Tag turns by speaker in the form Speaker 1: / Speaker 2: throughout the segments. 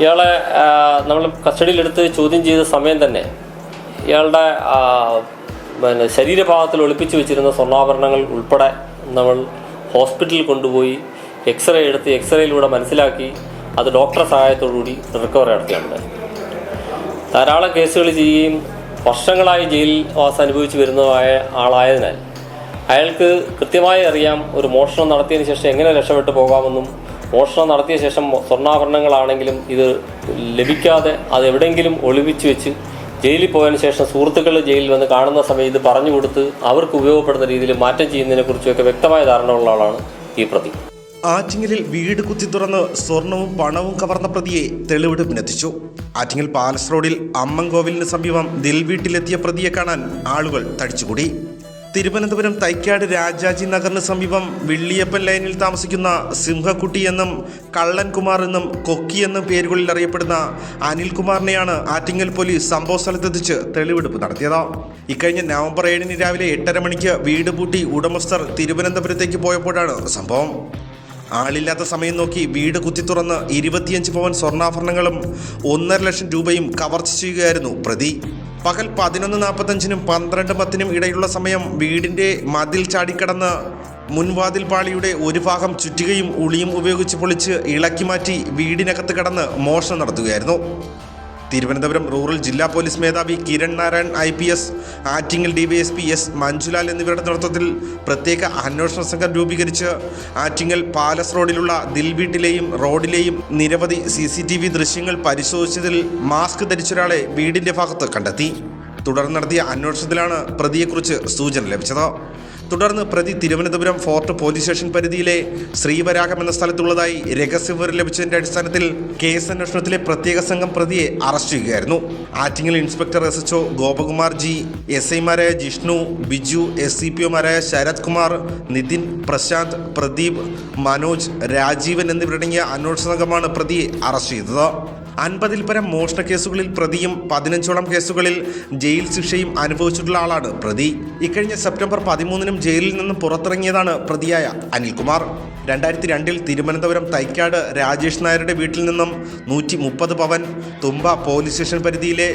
Speaker 1: ഇയാളെ നമ്മൾ കസ്റ്റഡിയിലെടുത്ത് ചോദ്യം ചെയ്ത സമയം തന്നെ ഇയാളുടെ പിന്നെ ശരീരഭാഗത്തിൽ ഒളിപ്പിച്ചു വെച്ചിരുന്ന സ്വർണാഭരണങ്ങൾ ഉൾപ്പെടെ നമ്മൾ ഹോസ്പിറ്റലിൽ കൊണ്ടുപോയി എക്സ്റേ എടുത്ത് എക്സ്റേയിലൂടെ മനസ്സിലാക്കി അത് ഡോക്ടറെ സഹായത്തോടുകൂടി റിക്കവറി നടത്തിയിട്ടുണ്ട്. ധാരാളം കേസുകൾ ചെയ്യുകയും വർഷങ്ങളായി ജയിലിൽ വാസം അനുഭവിച്ചു വരുന്നതായ ആളായതിനാൽ അയാൾക്ക് കൃത്യമായി അറിയാം ഒരു മോഷണം നടത്തിയതിന് ശേഷം എങ്ങനെ രക്ഷപ്പെട്ടു പോകാമെന്നും മോഷണം നടത്തിയ ശേഷം സ്വർണാഭരണങ്ങളാണെങ്കിലും ഇത് ലഭിക്കാതെ അത് എവിടെയെങ്കിലും ഒളിപ്പിച്ചു വെച്ച് ജയിലിൽ പോയതിന് ശേഷം സുഹൃത്തുക്കൾ ജയിലിൽ വന്ന് കാണുന്ന സമയം ഇത് പറഞ്ഞു കൊടുത്ത് അവർക്ക് ഉപയോഗപ്പെടുന്ന രീതിയിൽ മാറ്റം ചെയ്യുന്നതിനെ കുറിച്ചൊക്കെ വ്യക്തമായ ഉള്ള ആളാണ് ഈ പ്രതി.
Speaker 2: ആറ്റിങ്ങലിൽ വീട് കുത്തി തുറന്ന് സ്വർണവും പണവും കവർന്ന പ്രതിയെ തെളിവെടുപ്പിനെത്തിച്ചു ആറ്റിങ്ങൽ പാലസ് റോഡിൽ അമ്മൻകോവിലിന് സമീപം ദിൽവീട്ടിലെത്തിയ പ്രതിയെ കാണാൻ ആളുകൾ തടിച്ചുകൂടി. തിരുവനന്തപുരം തൈക്കാട് രാജാജി നഗറിന് സമീപം വെള്ളിയപ്പൻ ലൈനിൽ താമസിക്കുന്ന സിംഹക്കുട്ടി എന്നും കള്ളൻകുമാർ എന്നും കൊക്കി എന്നും പേരുകളിൽ അറിയപ്പെടുന്ന അനിൽകുമാറിനെയാണ് ആറ്റിങ്ങൽ പോലീസ് സംഭവ സ്ഥലത്തെത്തിച്ച് തെളിവെടുപ്പ് നടത്തിയത്. ഇക്കഴിഞ്ഞ നവംബർ ഏഴിന് രാവിലെ എട്ടര മണിക്ക് വീട് പൂട്ടി ഉടമസ്ഥർ തിരുവനന്തപുരത്തേക്ക് പോയപ്പോഴാണ് സംഭവം. ആളില്ലാത്ത സമയം നോക്കി വീട് കുത്തി തുറന്ന് ഇരുപത്തിയഞ്ച് പവൻ സ്വർണാഭരണങ്ങളും ഒന്നര ലക്ഷം രൂപയും കവർച്ച ചെയ്യുകയായിരുന്നു പ്രതി. പകൽ പതിനൊന്ന് നാൽപ്പത്തഞ്ചിനും പന്ത്രണ്ട് പത്തിനും ഇടയിലുള്ള സമയം വീടിന്റെ മതിൽ ചാടിക്കടന്ന് മുൻവാതിൽ പാളിയുടെ ഒരു ഭാഗം ചുറ്റുകയും ഉളിയും ഉപയോഗിച്ച് പൊളിച്ച് ഇളക്കി മാറ്റി വീടിനകത്ത് കടന്ന് മോഷണം നടത്തുകയായിരുന്നു. തിരുവനന്തപുരം റൂറൽ ജില്ലാ പോലീസ് മേധാവി Kiran Narayan I P S Attingal DYSP S Manjulal എന്നിവരുടെ നേതൃത്വത്തിൽ പ്രത്യേക അന്വേഷണ സംഘം രൂപീകരിച്ച് ആറ്റിങ്ങൽ പാലസ് റോഡിലുള്ള ദിൽവീട്ടിലെയും റോഡിലെയും നിരവധി സി സി ടി വി ദൃശ്യങ്ങൾ പരിശോധിച്ചതിൽ മാസ്ക് ധരിച്ചൊരാളെ വീടിന്റെ ഭാഗത്ത് കണ്ടെത്തി. തുടർന്ന് നടത്തിയ അന്വേഷണത്തിലാണ് പ്രതിയെക്കുറിച്ച് സൂചന ലഭിച്ചത്. തുടർന്ന് പ്രതി തിരുവനന്തപുരം ഫോർട്ട് പോലീസ് സ്റ്റേഷൻ പരിധിയിലെ ശ്രീവരാഗം എന്ന സ്ഥലത്തുള്ളതായി രഹസ്യവിവരം ലഭിച്ചതിന്റെ അടിസ്ഥാനത്തിൽ കേസ് അന്വേഷണത്തിലെ പ്രത്യേക സംഘം പ്രതിയെ അറസ്റ്റ് ചെയ്യുകയായിരുന്നു. Attingal inspector S H O Gopakumar G S ഐമാരായ Jishnu Biju S C P ഒമാരായ Sarath Kumar Nithin Prashant Pradeep Manoj Rajeevan എന്നിവരടങ്ങിയ അന്വേഷണ സംഘമാണ് പ്രതിയെ അറസ്റ്റ് ചെയ്തത്. അൻപതിൽ പരം മോഷണ കേസുകളിൽ പ്രതിയും പതിനഞ്ചോളം കേസുകളിൽ ജയിൽ ശിക്ഷയും അനുഭവിച്ചിട്ടുള്ള ആളാണ് പ്രതി. ഇക്കഴിഞ്ഞ സെപ്റ്റംബർ പതിമൂന്നിനും ജയിലിൽ നിന്ന് പുറത്തിറങ്ങിയതാണ് പ്രതിയായ അനിൽകുമാർ. രണ്ടായിരത്തി രണ്ടിൽ തിരുവനന്തപുരം തൈക്കാട് രാജേഷ് നായരുടെ വീട്ടിൽ നിന്നും നൂറ്റി മുപ്പത് പവൻ തുമ്പ പോലീസ് സ്റ്റേഷൻ പരിധിയിലെ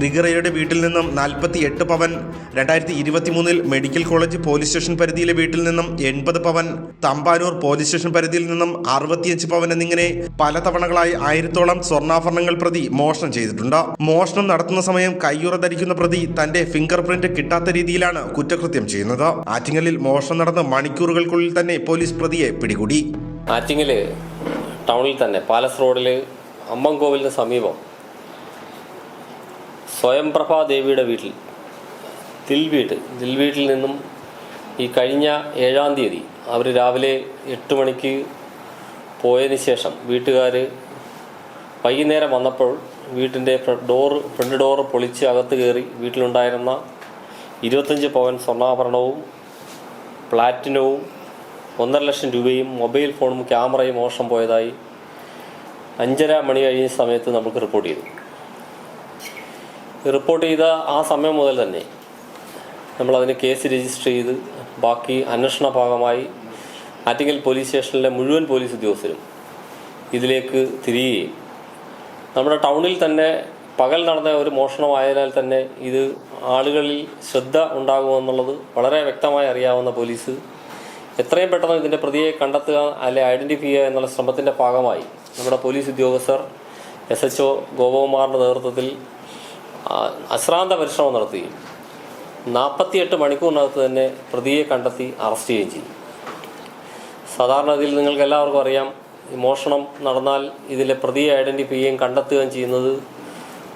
Speaker 2: ഗ്രിഗറയുടെ വീട്ടിൽ നിന്നും നാൽപ്പത്തി എട്ട് പവൻ രണ്ടായിരത്തി ഇരുപത്തി മൂന്നിൽ മെഡിക്കൽ കോളേജ് പോലീസ് സ്റ്റേഷൻ പരിധിയിലെ വീട്ടിൽ നിന്നും എൺപത് പവൻ തമ്പാനൂർ പോലീസ് സ്റ്റേഷൻ പരിധിയിൽ നിന്നും അറുപത്തിയഞ്ച് പവൻ എന്നിങ്ങനെ പല തവണകളായി ആയിരത്തോളം സ്വർണാഭരണങ്ങൾ പ്രതി മോഷണം ചെയ്തിട്ടുണ്ട്. മോഷണം നടത്തുന്ന സമയം കയ്യുറ ധരിക്കുന്ന പ്രതി തന്റെ ഫിംഗർ പ്രിന്റ് കിട്ടാത്ത രീതിയിലാണ് കുറ്റകൃത്യം ചെയ്യുന്നത്. ആറ്റിങ്ങലിൽ മോഷണം നടന്ന മണിക്കൂറുകൾക്കുള്ളിൽ തന്നെ പോലീസ് പ്രതിയെ പിടികൂടി.
Speaker 1: ആറ്റിങ്ങൽ ടൗണിൽ തന്നെ പാലസ് റോഡിൽ അമ്മൻകോവിലിന് സമീപം സ്വയംപ്രഭാ ദേവിയുടെ വീട്ടിൽ ദിൽവീട്ട് ദിൽവീട്ടിൽ നിന്നും ഈ കഴിഞ്ഞ ഏഴാം തീയതി അവർ രാവിലെ എട്ട് മണിക്ക് പോയതിന് ശേഷം വീട്ടുകാർ വൈകുന്നേരം വന്നപ്പോൾ വീട്ടിന്റെ ഡോറ് ഫ്രണ്ട് ഡോറ് പൊളിച്ച് അകത്ത് കയറി വീട്ടിലുണ്ടായിരുന്ന ഇരുപത്തഞ്ച് പവൻ സ്വർണാഭരണവും പ്ലാറ്റിനവും ഒന്നര ലക്ഷം രൂപയും മൊബൈൽ ഫോണും ക്യാമറയും മോഷണം പോയതായി അഞ്ചര മണി കഴിഞ്ഞ സമയത്ത് നമുക്ക് റിപ്പോർട്ട് ചെയ്തു. റിപ്പോർട്ട് ചെയ്ത ആ സമയം മുതൽ തന്നെ നമ്മളതിന് കേസ് രജിസ്റ്റർ ചെയ്ത് ബാക്കി അന്വേഷണ ഭാഗമായി ആറ്റിങ്ങൽ പോലീസ് സ്റ്റേഷനിലെ മുഴുവൻ പോലീസ് ഉദ്യോഗസ്ഥരും ഇതിലേക്ക് തിരിയുകയും. നമ്മുടെ ടൗണിൽ തന്നെ പകൽ നടന്ന ഒരു മോഷണമായതിനാൽ തന്നെ ഇത് ആളുകളിൽ ശ്രദ്ധ ഉണ്ടാകുമെന്നുള്ളത് വളരെ വ്യക്തമായി അറിയാവുന്ന പോലീസ് എത്രയും പെട്ടെന്ന് ഇതിന്റെ പ്രതിയെ കണ്ടെത്തുക അല്ലെ ഐഡന്റിഫൈ ചെയ്യുക എന്നുള്ള ശ്രമത്തിന്റെ ഭാഗമായി നമ്മുടെ പോലീസ് ഉദ്യോഗസ്ഥർ എസ് എച്ച് ഒ ഗോപകുമാറിന്റെ നേതൃത്വത്തിൽ അശ്രാന്ത പരിശ്രമം നടത്തുകയും നാൽപ്പത്തിയെട്ട് മണിക്കൂറിനകത്ത് തന്നെ പ്രതിയെ കണ്ടെത്തി അറസ്റ്റ് ചെയ്യുകയും ചെയ്യും സാധാരണ ഇതിൽ നിങ്ങൾക്ക് എല്ലാവർക്കും അറിയാം മോഷണം നടന്നാൽ ഇതിലെ പ്രതിയെ ഐഡന്റിഫൈ ചെയ്യുകയും കണ്ടെത്തുകയും ചെയ്യുന്നത്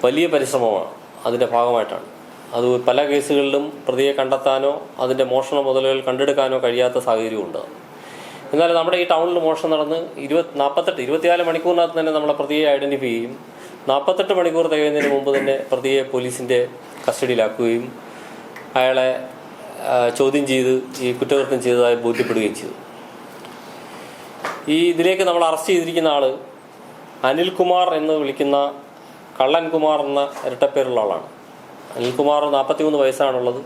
Speaker 1: വലിയ പരിശ്രമമാണ് അതിന്റെ ഭാഗമായിട്ടാണ്. അത് പല കേസുകളിലും പ്രതിയെ കണ്ടെത്താനോ അതിന്റെ മോഷണ മുതലുകൾ കണ്ടെടുക്കാനോ കഴിയാത്ത സാഹചര്യമുണ്ട്. എന്നാൽ നമ്മുടെ ഈ ടൗണിൽ മോഷണം നടന്ന് ഇരുപത് നാൽപ്പത്തെട്ട് ഇരുപത്തിനാല് മണിക്കൂറിനകത്ത് തന്നെ നമ്മളെ പ്രതിയെ ഐഡന്റിഫൈ ചെയ്യും നാൽപ്പത്തെട്ട് മണിക്കൂർ തികയുന്നതിന് മുമ്പ് തന്നെ പ്രതിയെ പോലീസിന്റെ കസ്റ്റഡിയിലാക്കുകയും അയാളെ ചോദ്യം ചെയ്ത് ഈ കുറ്റകൃത്യം ചെയ്തതായി ബോധ്യപ്പെടുകയും ചെയ്തു. ഈ ഇതിലേക്ക് നമ്മൾ അറസ്റ്റ് ചെയ്തിരിക്കുന്ന ആൾ അനിൽകുമാർ എന്ന് വിളിക്കുന്ന കള്ളൻകുമാർ എന്ന ഇരട്ടപ്പേരുള്ള ആളാണ്. അനിൽകുമാർ നാൽപ്പത്തിമൂന്ന് വയസ്സാണുള്ളത്.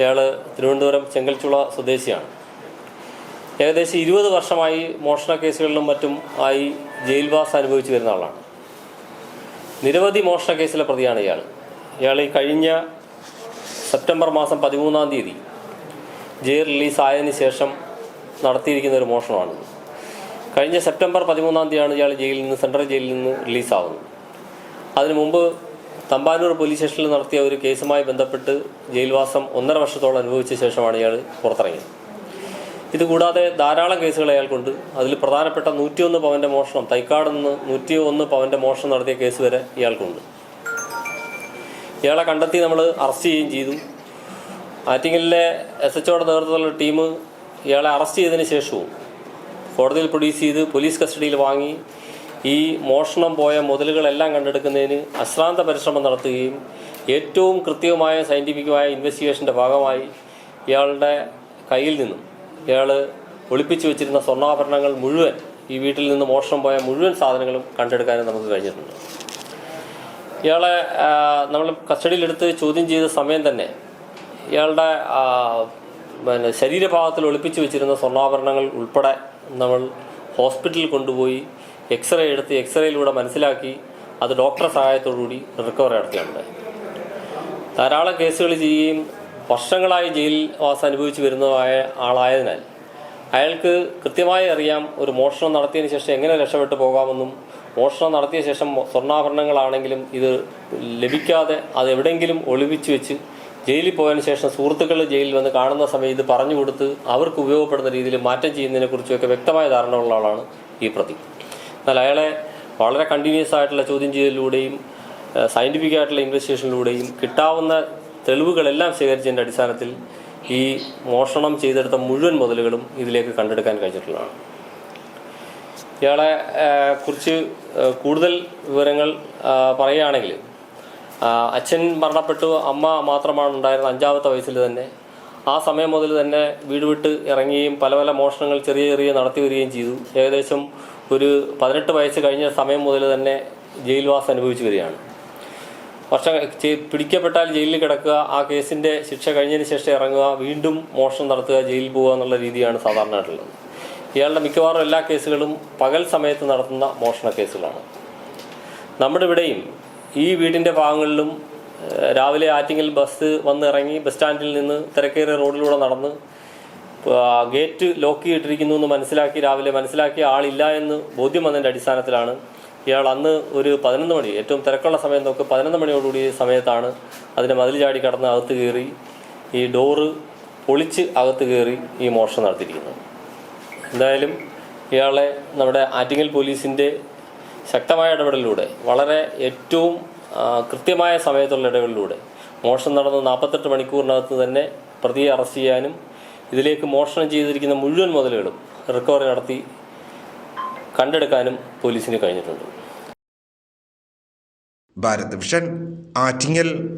Speaker 1: ഇയാൾ തിരുവനന്തപുരം ചെങ്കൽച്ചുള സ്വദേശിയാണ്. ഏകദേശം ഇരുപത് വർഷമായി മോഷണ കേസുകളിലും മറ്റും ആയി ജയിൽവാസം അനുഭവിച്ചു വരുന്ന ആളാണ്. നിരവധി മോഷണ കേസിലെ പ്രതിയാണ് ഇയാൾ. ഇയാൾ ഈ കഴിഞ്ഞ സെപ്റ്റംബർ മാസം പതിമൂന്നാം തീയതി ജയിൽ റിലീസ് ആയതിനു ശേഷം നടത്തിയിരിക്കുന്ന ഒരു മോഷണമാണ്. കഴിഞ്ഞ സെപ്റ്റംബർ പതിമൂന്നാം തീയതിയാണ് ഇയാൾ ജയിലിൽ നിന്ന് സെൻട്രൽ ജയിലിൽ നിന്ന് റിലീസാവുന്നത് അതിനു മുമ്പ് തമ്പാനൂർ പോലീസ് സ്റ്റേഷനിൽ നടത്തിയ ഒരു കേസുമായി ബന്ധപ്പെട്ട് ജയിൽവാസം ഒന്നര വർഷത്തോളം അനുഭവിച്ച ശേഷമാണ് ഇയാൾ പുറത്തിറങ്ങിയത്. ഇതുകൂടാതെ ധാരാളം കേസുകൾ അയാൾക്കുണ്ട്. അതിൽ പ്രധാനപ്പെട്ട നൂറ്റിയൊന്ന് പവന്റെ മോഷണം തൈക്കാട് നിന്ന് നൂറ്റി ഒന്ന് പവന്റെ മോഷണം നടത്തിയ കേസ് വരെ ഇയാൾക്കുണ്ട്. ഇയാളെ കണ്ടെത്തി നമ്മൾ അറസ്റ്റ് ചെയ്യുകയും ചെയ്തു. ആറ്റിങ്ങലിലെ എസ് എച്ച് ഒയുടെ നേതൃത്വത്തിലുള്ള ടീം ഇയാളെ അറസ്റ്റ് ചെയ്തതിന് ശേഷവും കോടതിയിൽ പ്രൊഡ്യൂസ് ചെയ്ത് പോലീസ് കസ്റ്റഡിയിൽ വാങ്ങി. ഈ മോഷണം പോയ മുതലുകളെല്ലാം കണ്ടെടുക്കുന്നതിന് അശ്രാന്ത പരിശ്രമം നടത്തുകയും ഏറ്റവും കൃത്യവുമായ സയന്റിഫിക്കുമായ ഇൻവെസ്റ്റിഗേഷന്റെ ഭാഗമായി ഇയാളുടെ കയ്യിൽ നിന്നും ഇയാൾ ഒളിപ്പിച്ചു വെച്ചിരുന്ന സ്വർണാഭരണങ്ങൾ മുഴുവൻ ഈ വീട്ടിൽ നിന്ന് മോഷണം പോയ മുഴുവൻ സാധനങ്ങളും കണ്ടെടുക്കാനും നമുക്ക് കഴിഞ്ഞിട്ടുണ്ട്. ഇയാളെ നമ്മൾ കസ്റ്റഡിയിലെടുത്ത് ചോദ്യം ചെയ്ത സമയം തന്നെ ഇയാളുടെ പിന്നെ ശരീരഭാഗത്തിൽ ഒളിപ്പിച്ചു വെച്ചിരുന്ന സ്വർണാഭരണങ്ങൾ ഉൾപ്പെടെ നമ്മൾ ഹോസ്പിറ്റലിൽ കൊണ്ടുപോയി എക്സ്റേ എടുത്ത് എക്സ്റേയിലൂടെ മനസ്സിലാക്കി അത് ഡോക്ടറെ സഹായത്തോടുകൂടി റിക്കവറി നടത്തിയിട്ടുണ്ട് ധാരാളം കേസുകൾ ചെയ്യുകയും വർഷങ്ങളായി ജയിൽ വാസം അനുഭവിച്ചു വരുന്നതായ ആളായതിനാൽ അയാൾക്ക് കൃത്യമായി അറിയാം ഒരു മോഷണം നടത്തിയതിന് ശേഷം എങ്ങനെ രക്ഷപ്പെട്ടു പോകാമെന്നും മോഷണം നടത്തിയ ശേഷം സ്വർണാഭരണങ്ങളാണെങ്കിലും ഇത് ലഭിക്കാതെ അത് എവിടെയെങ്കിലും ഒളിപ്പിച്ചു വെച്ച് ജയിലിൽ പോയതിനു ശേഷം സുഹൃത്തുക്കൾ ജയിലിൽ വന്ന് കാണുന്ന സമയം ഇത് പറഞ്ഞു കൊടുത്ത് അവർക്ക് ഉപയോഗപ്പെടുന്ന രീതിയിൽ മാറ്റം ചെയ്യുന്നതിനെ കുറിച്ചൊക്കെ വ്യക്തമായ ധാരണ ഉള്ള ആളാണ് ഈ പ്രതി. എന്നാൽ അയാളെ വളരെ കണ്ടിന്യൂസ് ആയിട്ടുള്ള ചോദ്യം ചെയ്യലിലൂടെയും സയന്റിഫിക് ആയിട്ടുള്ള ഇൻവെസ്റ്റിഗേഷനിലൂടെയും കിട്ടാവുന്ന തെളിവുകളെല്ലാം ശേഖരിച്ചതിന്റെ അടിസ്ഥാനത്തിൽ ഈ മോഷണം ചെയ്തെടുത്ത മുഴുവൻ മുതലുകളും ഇതിലേക്ക് കണ്ടെടുക്കാൻ കഴിഞ്ഞിട്ടുള്ളതാണ്. ഇയാളെ കുറിച്ച് കൂടുതൽ വിവരങ്ങൾ പറയുകയാണെങ്കിൽ അച്ഛൻ മരണപ്പെട്ടു അമ്മ മാത്രമാണ് ഉണ്ടായിരുന്നത് അഞ്ചാമത്തെ വയസ്സിൽ തന്നെ. ആ സമയം മുതൽ തന്നെ വീട് വിട്ട് ഇറങ്ങുകയും പല പല മോഷണങ്ങൾ ചെറിയ ചെറിയ നടത്തി വരികയും ചെയ്തു. ഏകദേശം ഒരു പതിനെട്ട് വയസ്സ് കഴിഞ്ഞ സമയം മുതൽ തന്നെ ജയിൽവാസം അനുഭവിച്ചു വരികയാണ്. വർഷം പിടിക്കപ്പെട്ടാൽ ജയിലിൽ കിടക്കുക ആ കേസിന്റെ ശിക്ഷ കഴിഞ്ഞതിന് ശേഷം ഇറങ്ങുക വീണ്ടും മോഷണം നടത്തുക ജയിലിൽ പോവുക എന്നുള്ള രീതിയാണ് സാധാരണയായിട്ടുള്ളത്. ഇയാളുടെ മിക്കവാറും എല്ലാ കേസുകളും പകൽ സമയത്ത് നടത്തുന്ന മോഷണ കേസുകളാണ്. നമ്മുടെ ഇവിടെയും ഈ വീടിന്റെ ഭാഗങ്ങളിലും രാവിലെ ആറ്റിങ്ങൽ ബസ് വന്ന് ഇറങ്ങി ബസ് സ്റ്റാൻഡിൽ നിന്ന് തിരക്കേറിയ റോഡിലൂടെ നടന്ന് ഗേറ്റ് ലോക്ക് ചെയ്തിട്ടിരിക്കുന്നു എന്ന് മനസ്സിലാക്കി രാവിലെ മനസ്സിലാക്കിയ ആളില്ല എന്ന് ബോധ്യം വന്നതിന്റെ അടിസ്ഥാനത്തിലാണ് ഇയാൾ അന്ന് ഒരു പതിനൊന്ന് മണി ഏറ്റവും തിരക്കുള്ള സമയം നോക്ക് പതിനൊന്ന് മണിയോടുകൂടി സമയത്താണ് അതിനെ മതിൽ ചാടി കടന്ന് അകത്ത് കയറി ഈ ഡോറ് പൊളിച്ച് അകത്ത് കയറി ഈ മോഷണം നടത്തിയിരിക്കുന്നത്. എന്തായാലും ഇയാളെ നമ്മുടെ ആറ്റിങ്ങൽ പോലീസിന്റെ ശക്തമായ ഇടപെടലിലൂടെ വളരെ ഏറ്റവും കൃത്യമായ സമയത്തുള്ള ഇടപെടലിലൂടെ മോഷണം നടന്ന. നാൽപ്പത്തെട്ട് മണിക്കൂറിനകത്ത് തന്നെ പ്രതിയെ അറസ്റ്റ് ചെയ്യാനും ഇതിലേക്ക് മോഷണം ചെയ്തിരിക്കുന്ന മുഴുവൻ മുതലുകളും റിക്കവറി നടത്തി കണ്ടെടുക്കാനും പോലീസിന് കഴിഞ്ഞിട്ടുണ്ട്.
Speaker 2: ഭാരത് വിഷൻ ആറ്റിങ്ങൽ